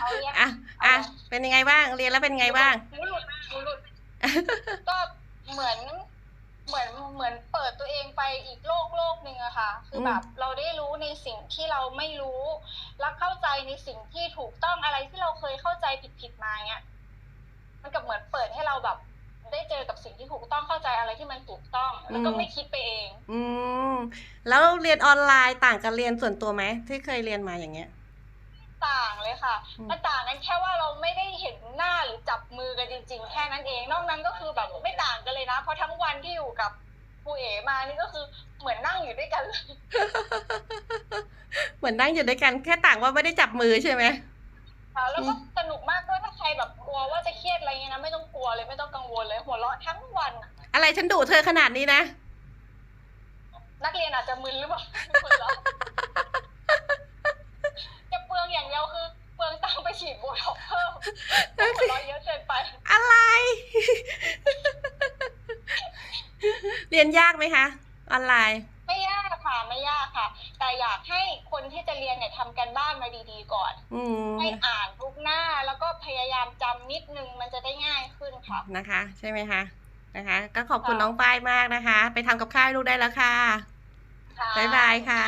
เอาเรียนอะอะเป็นยังไงบ้าง เรียนแล้วเป็นยังไงบ้าง หนูหลุดหนูหลุด ก็เหมือนเหมือนเหมือนเปิดตัวเองไปอีกโลกโลกหนึ่งอะค่ะ คือแบบเราได้รู้ในสิ่งที่เราไม่รู้แล้วเข้าใจในสิ่งที่ถูกต้องอะไรที่เราเคยเข้าใจผิดผิดๆมาเงี้ยมันกับเหมือนเปิดให้เราแบบ ได้เจอกับสิ่งที่ถูกต้องเข้าใจอะไรที่มันถูกต้อง แล้วก็ไม่คิดไปเอง อืมแล้วเรียนออนไลน์ต่างกับเรียนส่วนตัวไหมที่เคยเรียนมาอย่างเงี้ย ต่างเลยค่ะอืมมันต่างกันแค่ว่าเราไม่ได้เห็นหน้าหรือจับมือกันจริง ๆ แค่นั้นเอง นอกนั้นก็คือแบบไม่ต่างกันเลยนะ เพราะทั้งวันที่อยู่กับครูเอ๋มานี่ก็คือเหมือนนั่งอยู่ด้วยกันเลย เหมือนนั่งอยู่ด้วยกันแค่ต่างว่าไม่ได้จับมือใช่ไหมค่ะแล้วก็สนุกมากด้วยถ้าใครแบบกลัวว่าจะเครียดอะไรเงี้ยนะไม่ต้องกลัวเลยไม่ต้องกังวลเลยหัวเราะทั้งวัน อะอะไรฉันดุเธอขนาดนี้นะ นักเรียนอาจจะมึนหรือเปล่า หัวเราะเยอะเกินไป อะไร เรียนยากไหมคะออนไลน์ไม่ยากค่ะไม่ยากค่ะ แต่อยากให้คนที่จะเรียนเนี่ยทำกันบ้านมาดีๆก่อนอืมให้อ่านทุกหน้าแล้วก็พยายามจำนิดนึงมันจะได้ง่ายขึ้นค่ะ นะคะ ใช่ไหมคะนะคะ ก็ขอบคุณค่ะน้องป้ายมากนะคะ ไปทำกับข้าวให้ลูกได้แล้วค่ะ ค่ะ บ๊ายบายค่ะ